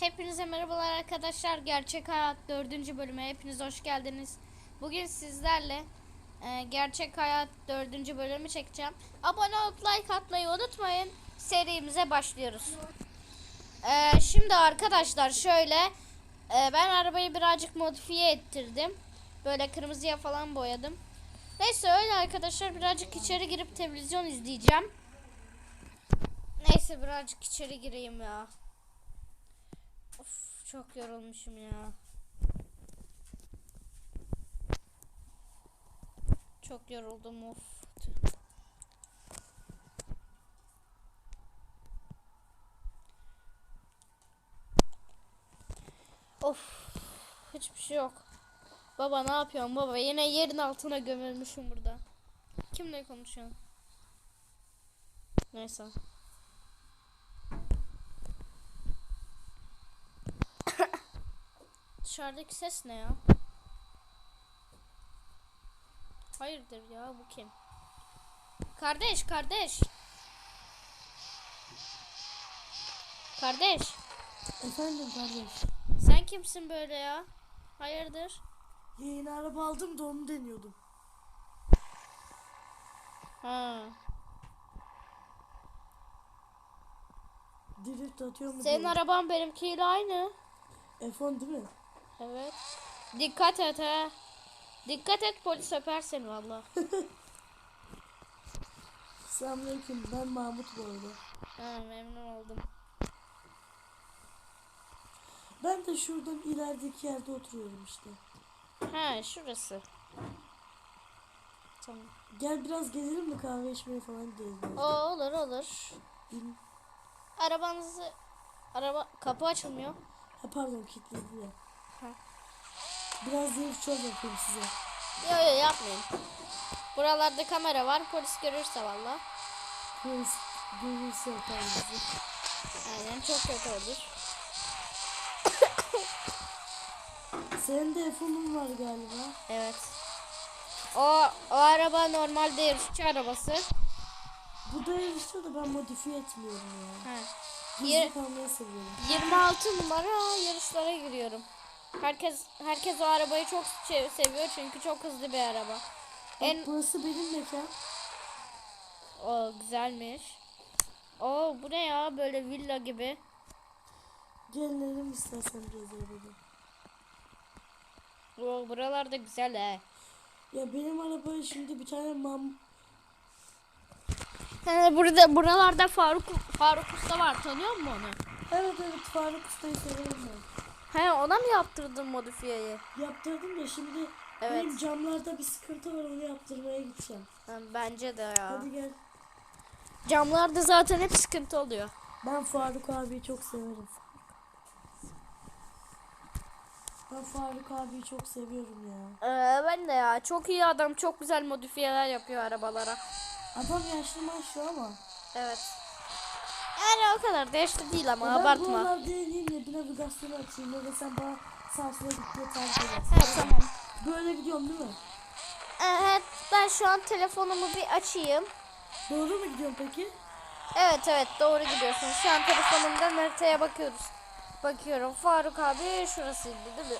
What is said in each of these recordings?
Hepinize merhabalar arkadaşlar. Gerçek Hayat 4. bölüme hepiniz hoş geldiniz. Bugün sizlerle e, Gerçek Hayat 4. bölümü çekeceğim. Abone olup like atmayı unutmayın. Serimize başlıyoruz. E, şimdi arkadaşlar şöyle e, ben arabayı birazcık modifiye ettirdim. Böyle kırmızıya falan boyadım. Neyse öyle arkadaşlar birazcık içeri girip televizyon izleyeceğim. Neyse birazcık içeri gireyim ya. Of çok yorulmuşum ya. Çok yoruldum of. Of hiçbir şey yok. Baba ne yapıyorsun baba? Yine yerin altına gömülmüşüm burada. Kimle konuşuyorsun? Neyse. Dışarıdaki ses ne ya? Hayırdır ya bu kim? Kardeş kardeş. Kardeş Efendim kardeş. sen kimsin böyle ya? Hayırdır? Yeni araba aldım da onu deniyordum. Ha. Drift atıyor mu Senin diye. araban benimkiyle aynı. F10 değil mi? Evet. Dikkat et ha. Dikkat et polis öper seni valla. Selamünaleyküm. Ben Mahmut bu arada. Ha, memnun oldum. Ben de şuradan ilerideki yerde oturuyorum işte. Ha şurası. Tamam. Gel biraz gezelim mi kahve içmeye falan gidelim. O olur olur. Bin- Arabanızı araba kapı açılmıyor. Ha pardon kilitledi ya. Ha. Biraz drift çok yapayım size. Yok yok yapmayın. Buralarda kamera var. Polis görürse valla. Polis görürse yapar bizi. Aynen çok kötü olur. Senin de F10'un var galiba. Evet. O o araba normalde yarışçı arabası. Bu da yarışıyor da ben modifiye etmiyorum ya. Yer- kalmayı seviyorum. 26 numara yarışlara giriyorum. Herkes herkes o arabayı çok se- seviyor çünkü çok hızlı bir araba. Bak En burası benim mekan. o güzelmiş. O bu ne ya böyle villa gibi. Gelelim istersen biraz arabada. O buralarda güzel he. Ya benim arabaya şimdi bir tane mam Yani burada buralarda Faruk Faruk Usta var tanıyor musun onu? Evet evet Faruk Usta'yı severim ben. He ona mı yaptırdın modifiyeyi? Yaptırdım da şimdi Evet. benim camlarda bir sıkıntı var onu yaptırmaya gideceğim. Ha, bence de ya. Hadi gel. Camlarda zaten hep sıkıntı oluyor. Ben Faruk abiyi çok severim. Ben Faruk abiyi çok seviyorum ya. Ee, ben de ya çok iyi adam çok güzel modifiyeler yapıyor arabalara. Adam yaşlı maşlı ama. Evet. Yani o kadar da yaşlı değil ama ben abartma. buralarda ineyim ya bir navigasyonu açayım ya da sen bana sağa sola git diye tarif edersin. Evet tamam. Böyle gidiyorum değil mi? Evet ben şu an telefonumu bir açayım. Doğru mu gidiyorum peki? Evet evet doğru gidiyorsun. Şu an telefonumdan haritaya bakıyoruz. Bakıyorum Faruk abi şurasıydı değil mi?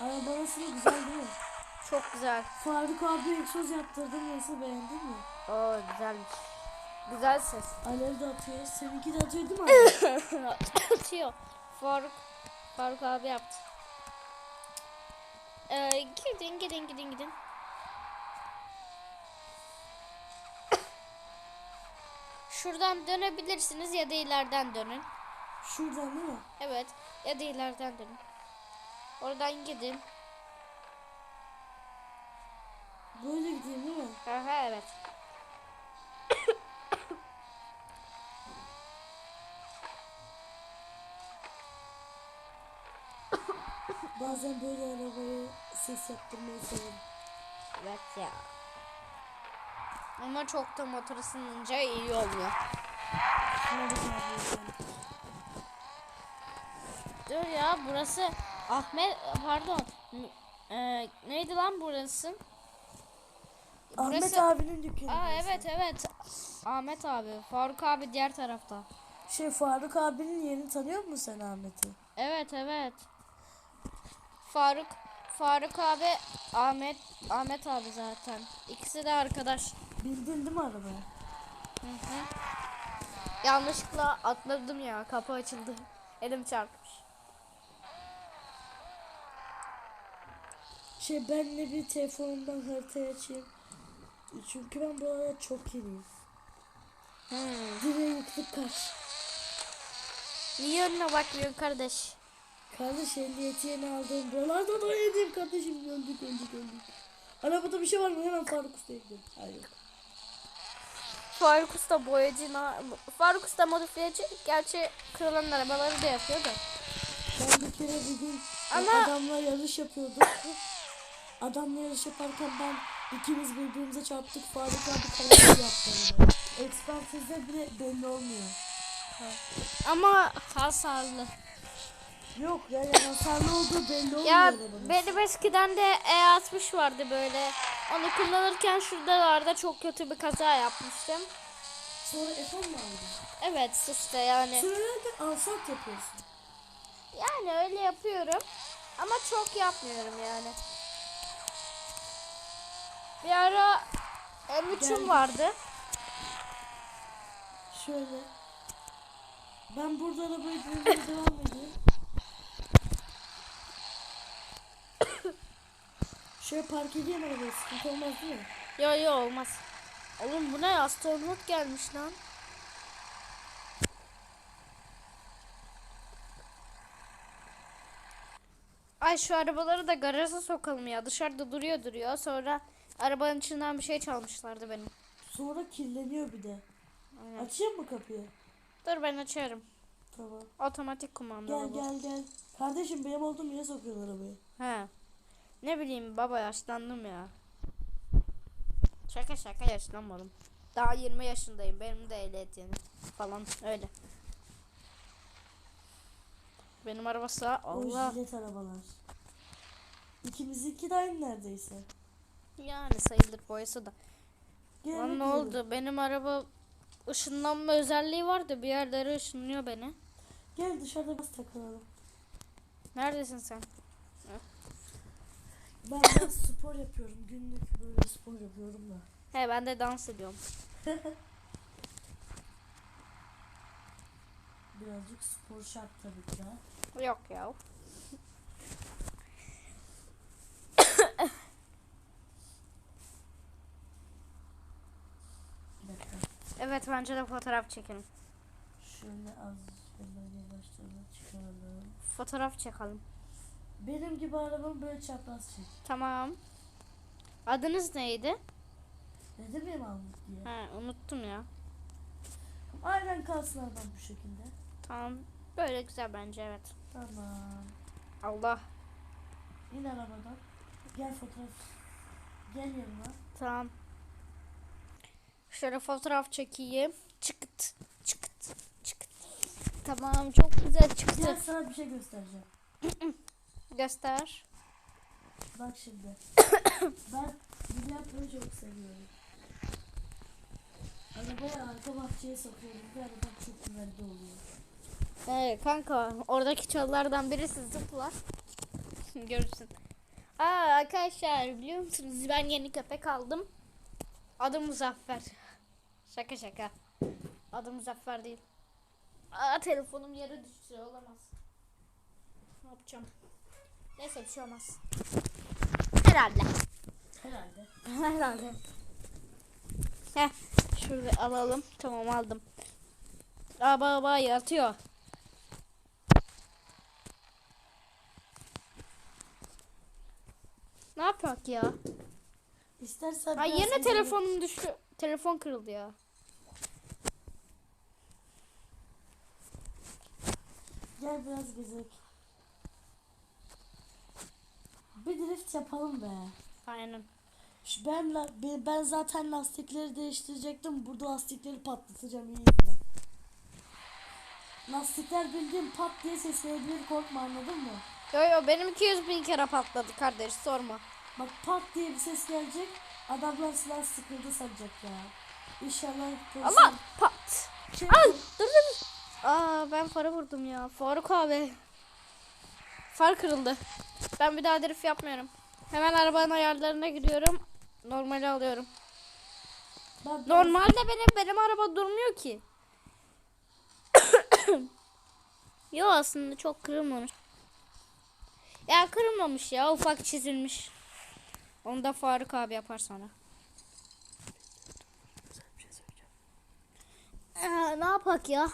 Araba nasıl güzel değil mi? Çok güzel. Faruk abi egzoz yaptırdım nasıl beğendin mi? Oo güzelmiş. Güzel ses. Alev de atıyor. Seninki de atıyor değil mi? Atıyor. Faruk Faruk abi yaptı. Ee, gidin gidin gidin gidin. Şuradan dönebilirsiniz ya da ileriden dönün. Şuradan değil mi? Evet ya da ileriden dönün. Oradan gidin. Böyle gideyim değil mi? Aha evet. Bazen böyle arabaya ses yaptırmayı severim. Evet ya. Ama çok da motor ısınınca iyi yani. Dur ya burası Ahmet pardon. E, neydi lan burası? Ahmet Burası- abinin dükkanı. Aa burası. evet evet. Ahmet abi. Faruk abi diğer tarafta. Şey Faruk abinin yerini tanıyor musun sen Ahmet'i? Evet evet. Faruk Faruk abi Ahmet Ahmet abi zaten. İkisi de arkadaş. Bildin değil mi arabayı? Hı hı. Yanlışlıkla atladım ya. Kapı açıldı. Elim çarpmış. Şey ben de bir telefonumdan haritayı açayım. Çünkü ben bu arada çok yeniyim. Hmm. Direğe yıktık kaç. Niye önüne bakmıyorsun kardeş? Kardeş ehliyeti yeni aldım. Buralardan da yedim kardeşim. Öldük öldük öldük. Arabada bir şey var mı? Hemen Faruk Usta'ya gidelim. Hayır. Faruk Usta boyacı. na- Faruk Usta modifiyeci. Gerçi kırılan arabaları da yapıyor da. Ben bir kere bir gün Ama- adamla yarış yapıyorduk. Adamla yarış yaparken ben ikimiz birbirimize çarptık. Faruk abi kalan yaptı. Ekspertizde bile belli olmuyor. Ama hasarlı. Yok yani hasarlı olduğu belli olmuyor. Ya arabanın. benim eskiden de E60 vardı böyle. Onu kullanırken şuradalarda çok kötü bir kaza yapmıştım. Sonra F10 mu aldın? Evet işte yani. Sürerken alsat yapıyorsun. Yani öyle yapıyorum. Ama çok yapmıyorum yani. Bir ara M3'üm Geldim. vardı. Şöyle. Ben burada arabayı durmaya devam edeyim. Şöyle park edeyim arabayı. Sıkıntı olmaz değil mi? Yo yo olmaz. Oğlum bu ne astronot gelmiş lan. Ay şu arabaları da garaja sokalım ya. Dışarıda duruyor duruyor. Sonra arabanın içinden bir şey çalmışlardı benim. Sonra kirleniyor bir de. Aynen. Açayım mı kapıyı? Dur ben açarım. Tamam. Otomatik kumandalı Gel bu. gel gel. Kardeşim benim olduğum yere sokuyorsun arabayı. He. Ne bileyim baba yaşlandım ya. Şaka şaka yaşlanmadım. Daha 20 yaşındayım. Benim de ehliyet yeni falan öyle. Benim arabası Allah. O arabalar. İkimizinki de aynı neredeyse. Yani sayılır boyası da. Lan ne oldu? Benim araba ışınlanma özelliği vardı. Bir yerlere ışınlıyor beni. Gel dışarıda biraz takılalım. Neredesin sen? Ben biraz spor yapıyorum. Günlük böyle spor yapıyorum da. He ben de dans ediyorum. Birazcık spor şart tabii ki. Yok ya. Bir dakika. Evet bence de fotoğraf çekelim. Şöyle az böyle yavaşlarına çıkaralım. Fotoğraf çekelim. Benim gibi arabamı böyle çapraz çek. Tamam. Adınız neydi? Dedim ya Mahmut diye. Ha unuttum ya. Aynen kalsın arabam bu şekilde. Tamam. Böyle güzel bence evet. Tamam. Allah. İn arabadan. Gel fotoğraf. Gel yanıma. Tamam. Şöyle fotoğraf çekeyim. Çıkıt. Çıkıt. Çıkıt. Tamam çok güzel çıktı. sana bir şey göstereceğim. Göster. Bak şimdi. ben bilyardoyu çok seviyorum. Arabayı arka bahçeye sokuyorum ve araba çok güvenli oluyor. Evet kanka oradaki çalılardan birisi zıplar. Görürsün. Aa arkadaşlar biliyor musunuz ben yeni köpek aldım. Adı Muzaffer. Şaka şaka. Adı Muzaffer değil. Aa telefonum yere düştü olamaz. Ne yapacağım? Neyse bir şey olmaz. Herhalde. Herhalde. Herhalde. Heh, şurada alalım. Tamam aldım. Aa baba yatıyor. Ne yapak ya? İstersen Ay yine telefonum düştü. Telefon kırıldı ya. Gel biraz gezek. Bir drift yapalım be. Aynen. Şu ben, ben- zaten lastikleri değiştirecektim. Burada lastikleri patlatacağım iyi izle. Lastikler bildiğin pat diye ses verebilir korkma anladın mı? Yo yo benim 200 bin kere patladı kardeş sorma. Bak pat diye bir ses gelecek. Adamlar silah sıkıldı sanacak ya. İnşallah Allah pat. Şey, Al dur dur. Aa ben fara vurdum ya. Faruk abi. Far kırıldı. Ben bir daha drift yapmıyorum. Hemen arabanın ayarlarına giriyorum. Normali alıyorum. Ben Normalde benim benim araba durmuyor ki. Yo aslında çok kırılmamış. Ya kırılmamış ya ufak çizilmiş. Onu da Faruk abi yapar sonra. Ee, ne yapak ya?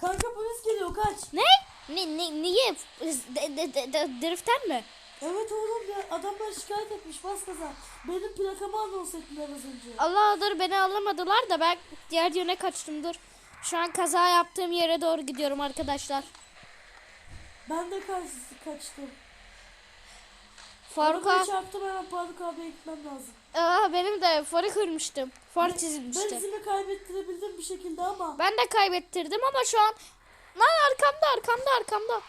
Kanka polis geliyor kaç. Ne? Ne, ne niye? De, de, de, driften mi? Evet oğlum ya adamlar şikayet etmiş bas gaza. Benim plakamı anons ettiler az önce. Allah dur beni alamadılar da ben diğer yöne kaçtım dur. Şu an kaza yaptığım yere doğru gidiyorum arkadaşlar. Ben de kaç, kaçtım. Faruk abi, çarptım hemen Faruk abiye gitmem lazım. Aa, benim de farı kırmıştım. Far Ben çizilmişti. izimi kaybettirebildim bir şekilde ama. Ben de kaybettirdim ama şu an lan arkamda arkamda arkamda.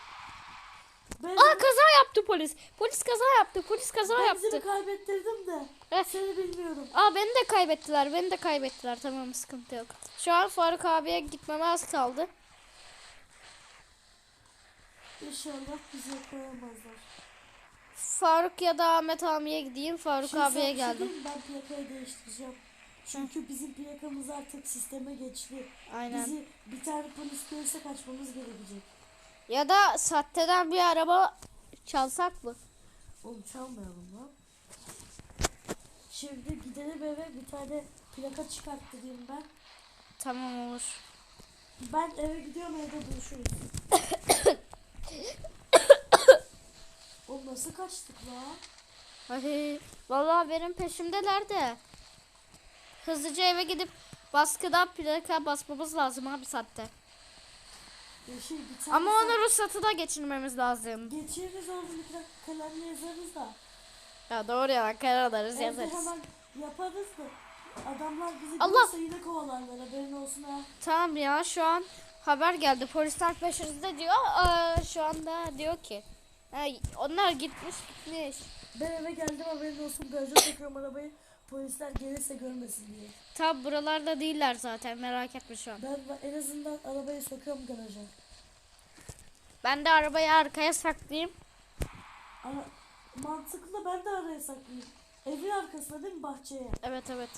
Ben, Aa kaza yaptı polis. Polis kaza yaptı. Polis kaza ben yaptı. kaybettirdim de. Eh. Seni bilmiyorum. Aa beni de kaybettiler. Beni de kaybettiler. Tamam sıkıntı yok. Şu an Faruk abiye gitmeme az kaldı. İnşallah bizi yakalayamazlar. Faruk ya da Ahmet abiye gideyim. Faruk Şimdi sana abiye bir şey geldim. mi? Ben plakayı değiştireceğim. Çünkü bizim plakamız artık sisteme geçti. Aynen. Bizi bir tane polis görürse kaçmamız gerekecek. Ya da sahteden bir araba çalsak mı? Oğlum çalmayalım lan. Şimdi gidelim eve bir tane plaka çıkarttırayım ben. Tamam olur. Ben eve gidiyorum evde buluşuruz. Oğlum nasıl kaçtık lan? Ay, vallahi benim peşimdeler de. Hızlıca eve gidip baskıdan plaka basmamız lazım abi saatte. Yeşil bir Ama onu ruhsatı da geçirmemiz lazım. Geçiririz oğlum bir kalemle yazarız da. Ya doğru ya karalarız Evde yazarız. hemen yaparız da. Adamlar bizi Allah! yine kovalarlar haberin olsun ha. Tamam ya şu an haber geldi. Polisler peşimizde diyor. Aa, şu anda diyor ki. "Ay, onlar gitmiş gitmiş. Ben eve geldim haberin olsun garaja takıyorum arabayı. Polisler gelirse görmesin diye. Tam buralarda değiller zaten merak etme şu an. Ben en azından arabayı sokuyorum garaja. Ben de arabayı arkaya saklayayım. Ama mantıklı ben de araya saklayayım. Evin arkasına değil mi bahçeye? Evet evet.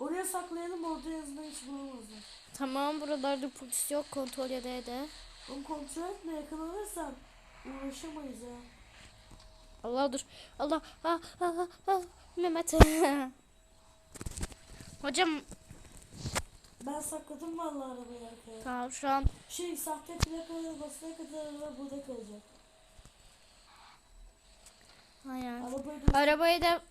Oraya saklayalım orada azından hiç bulamazlar. Tamam buralarda polis yok kontrol ede de. Onu kontrol etme yakalanırsan uğraşamayız ya. Allah dur. Allah. Ah, ah, ah, ah. Mehmet. Hocam Ben sakladım vallahi arabayı arkaya. tamam şu an Şey sahte plakaları basana kadar araba burada kalacak. aynen. Arabayı da Arabayı da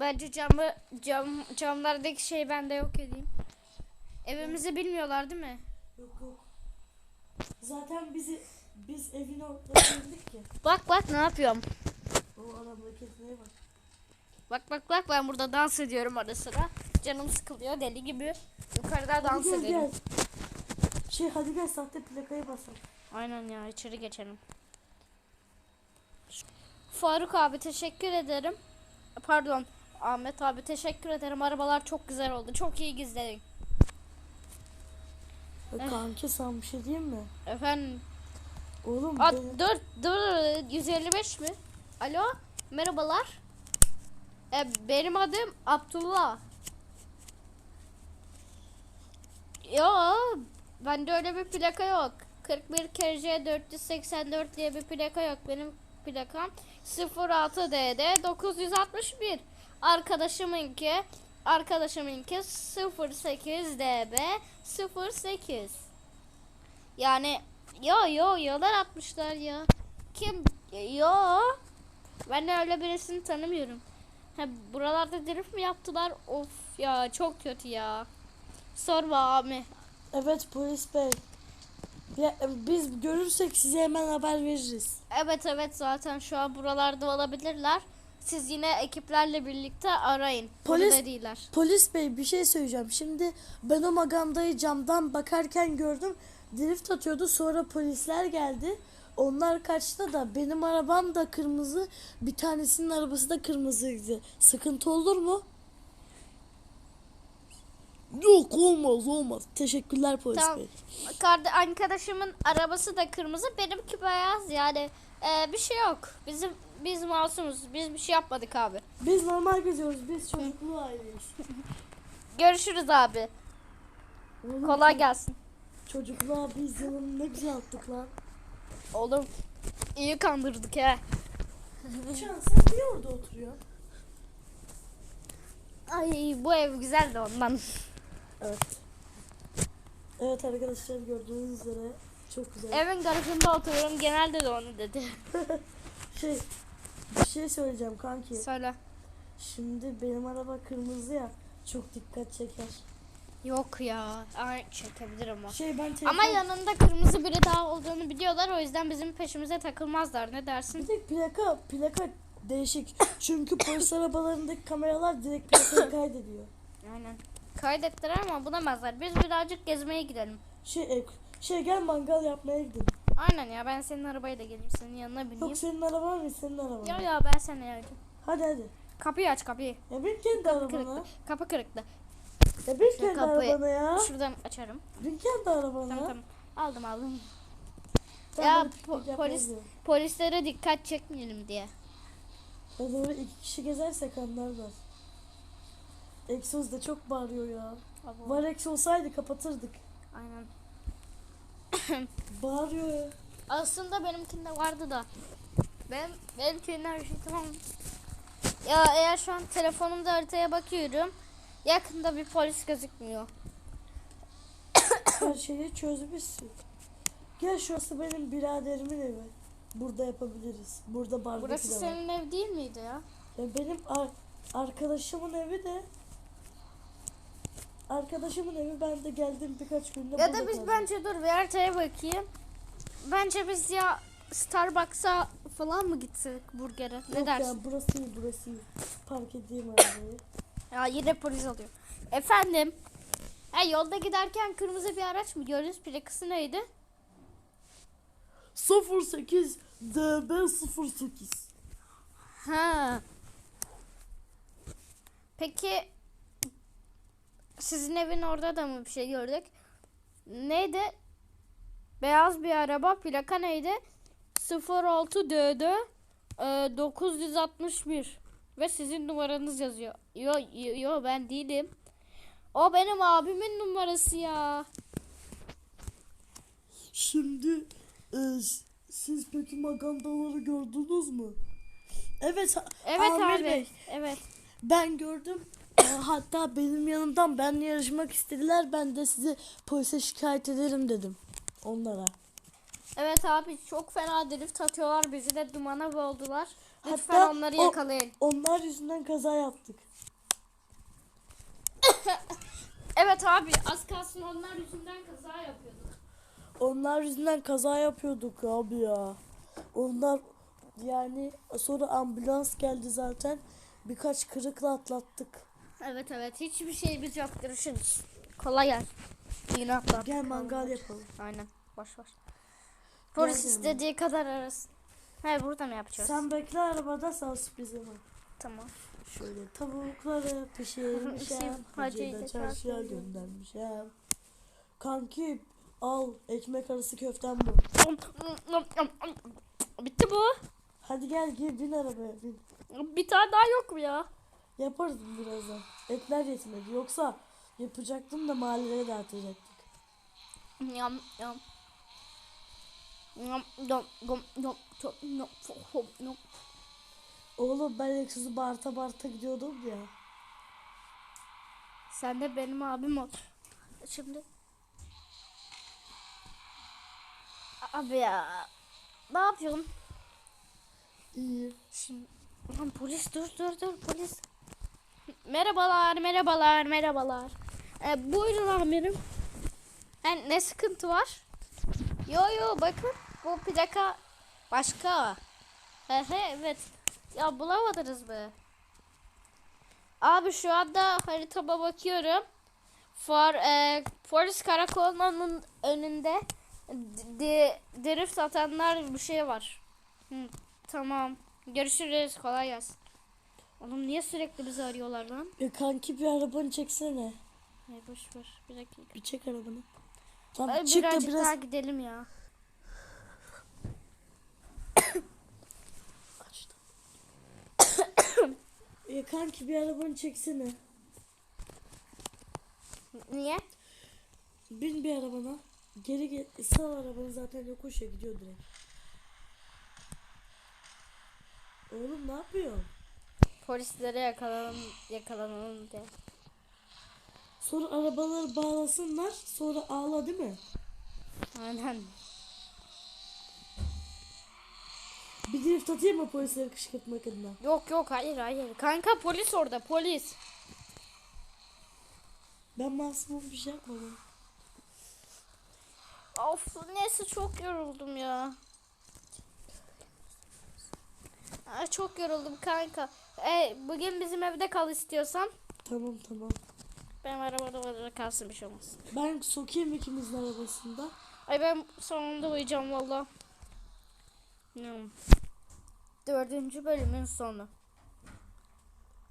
bence camı cam camlardaki şey ben de yok edeyim. Evimizi bilmiyorlar değil mi? yok yok. Zaten bizi biz evin ortasına girdik ki. Bak bak ne yapıyorum. O arabadaki kesmeye bak. Bak bak bak ben burada dans ediyorum ara sıra. Canım sıkılıyor deli gibi. Yukarıda dans Hadi gel edelim. gel. Şey hadi gel sahte plakayı basalım. Aynen ya içeri geçelim. Faruk abi teşekkür ederim. Pardon Ahmet abi teşekkür ederim. Arabalar çok güzel oldu. Çok iyi gizledin. Ya Kanki sen bir şey diyeyim mi? Efendim. Oğlum Aa, benim- dur dur 155 mi? Alo merhabalar. E, benim adım Abdullah. Yo bende öyle bir plaka yok. 41 KC 484 diye bir plaka yok. Benim plakam 06DD 961. Arkadaşımınki arkadaşımınki 08DB 08. Yani yo yo yalan atmışlar ya. Kim? Yo. Ben öyle birisini tanımıyorum. Ha, buralarda drift mi yaptılar? Of ya çok kötü ya. Sorma abi. Evet polis bey. Ya, biz görürsek size hemen haber veririz. Evet evet zaten şu an buralarda olabilirler. Siz yine ekiplerle birlikte arayın. Polis- değiller. Polis bey bir şey söyleyeceğim. Şimdi ben o magandayı camdan bakarken gördüm. Drift atıyordu. Sonra polisler geldi. Onlar kaçtı da benim arabam da kırmızı. Bir tanesinin arabası da kırmızıydı. Sıkıntı olur mu? Yok olmaz olmaz. Teşekkürler polis Tamam. bey. Kardı arkadaşımın arabası da kırmızı, benimki beyaz. Yani e, bir şey yok. Bizim biz masumuz. Biz bir şey yapmadık abi. Biz normal geziyoruz. Biz çocuklu aileyiz. Görüşürüz abi. Kolay gelsin. Çocukluğa biz yılını ne güzel attık lan. Oğlum iyi kandırdık he. Can sen niye orada oturuyorsun? Ay bu ev güzel de ondan. Evet. Evet arkadaşlar gördüğünüz üzere çok güzel. Evin garajında oturuyorum. Genelde de onu dedi. Şey bir şey söyleyeceğim kanki. Söyle. Şimdi benim araba kırmızı ya. Çok dikkat çeker. Yok ya. Ay çekebilirim o. Şey ben telefon... Ama yanında kırmızı biri daha olduğunu biliyorlar. O yüzden bizim peşimize takılmazlar. Ne Bir dersin? tek plaka, plaka değişik. Çünkü polis arabalarındaki kameralar direkt plakayı kaydediyor. Aynen. Kaydettiler ama bulamazlar. Biz birazcık gezmeye gidelim. Şey, e, şey gel mangal yapmaya gidelim. Aynen ya ben senin arabayla geleyim senin yanına bineyim. Yok senin araban mı senin araban? Ya ya ben sana yardım. Hadi hadi. Kapıyı aç kapıyı. Ya bin kendi arabana. Kırıklı. Kapı kırıklı. Ya Şu kendi kapıyı- arabana ya. Şuradan açarım. Bin kendi arabana. Tamam tamam. Aldım aldım. Tamam, Ya, po- polis- gidelim. Polislere dikkat çekmeyelim diye. O zaman iki kişi gezersek anlarlar. Egzoz da çok bağırıyor ya. Var eksi olsaydı kapatırdık. Aynen. Bağırıyor ya. Aslında benimkinde vardı da. Ben benimkinin her şey tamam. Ya eğer şu an telefonumda haritaya bakıyorum. Yakında bir polis gözükmüyor. Her şeyi çözmüşsün. Gel şurası benim biraderimin evi. Burada yapabiliriz. Burada barbekü Burası de var. senin ev değil miydi ya? Ya benim ar- arkadaşımın evi de arkadaşımın evi ben de geldim birkaç günde Ya burada da biz kaldım. bence dur bir haritaya bakayım. Bence biz ya Starbucks'a falan mı gitsek burgere? Ne Yok dersin? ya burası iyi burası iyi. Park edeyim arabayı. Ya yine polis alıyor. Efendim? Ha, yolda giderken kırmızı bir araç mı gördünüz? Plakası neydi? 08 DB 08 Ha. Peki sizin evin orada da mı bir şey gördük? Neydi? Beyaz bir araba. Plaka neydi? 06 DD e, 961 ve sizin numaranız yazıyor. Yo yo, yo ben değilim. O benim abimin numarası ya. Şimdi e, siz peki magandaları gördünüz mü? Evet, Evet Amir abi. Bey. Evet. Ben gördüm. E, hatta benim yanımdan benle yarışmak istediler. Ben de sizi polise şikayet ederim dedim onlara. Evet abi çok fena drift atıyorlar. Bizi de dumana boğdular. Lütfen Hatta onları o- yakalayın. Onlar yüzünden kaza yaptık. Evet abi az kalsın onlar yüzünden kaza yapıyorduk. Onlar yüzünden kaza yapıyorduk abi ya. Onlar yani sonra ambulans geldi zaten. Birkaç kırıkla atlattık. Evet evet hiçbir şeyimiz yok. Görüşürüz. Kolay gel. Yine atla. Gel mangal yapalım. Aynen. Boş ver. Polis Gel canım. istediği kadar arasın. He burada mı yapacağız? Sen bekle arabada sana sürpriz yapalım. Tamam. Şöyle tavukları pişirmişim. Hacıyı Hacıyı da çarşıya göndermişim. Kanki al ekmek arası köften bu. Bitti bu. Hadi gel gir bin arabaya bin. Bir tane daha yok mu ya? Yaparız birazdan. Etler yetmedi. Yoksa yapacaktım da mahallelere dağıtacaktık. Yam yam. Yam yam yam yam yam yam yam yam. Oğlum ben Exos'u bağırta bağırta gidiyordum ya. Sen de benim abim ol. Şimdi. Abi ya. Ne yapıyorsun? İyi. Şimdi. Lan polis dur dur dur polis. Merhabalar merhabalar merhabalar. Ee, buyurun amirim. Yani ne sıkıntı var? Yo yo bakın bu plaka başka. He he evet. Ya bulamadınız mı? Abi şu anda haritama bakıyorum. For, e, polis karakolunun önünde de, drift atanlar bir şey var. Hı, tamam. Görüşürüz. Kolay gelsin. Oğlum niye sürekli bizi arıyorlar lan? E kanki bir arabanı çeksene. Ay boş ver. Bir dakika. Bir çek arabanı. Tamam Ay, çık da biraz daha gidelim ya. Ya kanki bir arabanı çeksene. Niye? Bin bir arabana. Geri gel. Sağ arabanı zaten yokuş ya gidiyor direkt. Oğlum ne yapıyorsun? Polislere yakalanalım, yakalanalım diye. Sonra arabaları bağlasınlar. Sonra ağla değil mi? Aynen. Bir drift atayım mı polisleri kışkırtmak adına? Yok yok hayır hayır. Kanka polis orada polis. Ben masumum bir şey yapmadım. Of neyse çok yoruldum ya. Ay, çok yoruldum kanka. E, bugün bizim evde kal istiyorsan. Tamam tamam. Benim arabada orada kalsın bir şey olmaz. Ben sokayım ikimizin arabasında. Ay ben sonunda uyuyacağım valla. Dördüncü bölümün sonu.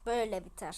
Böyle biter.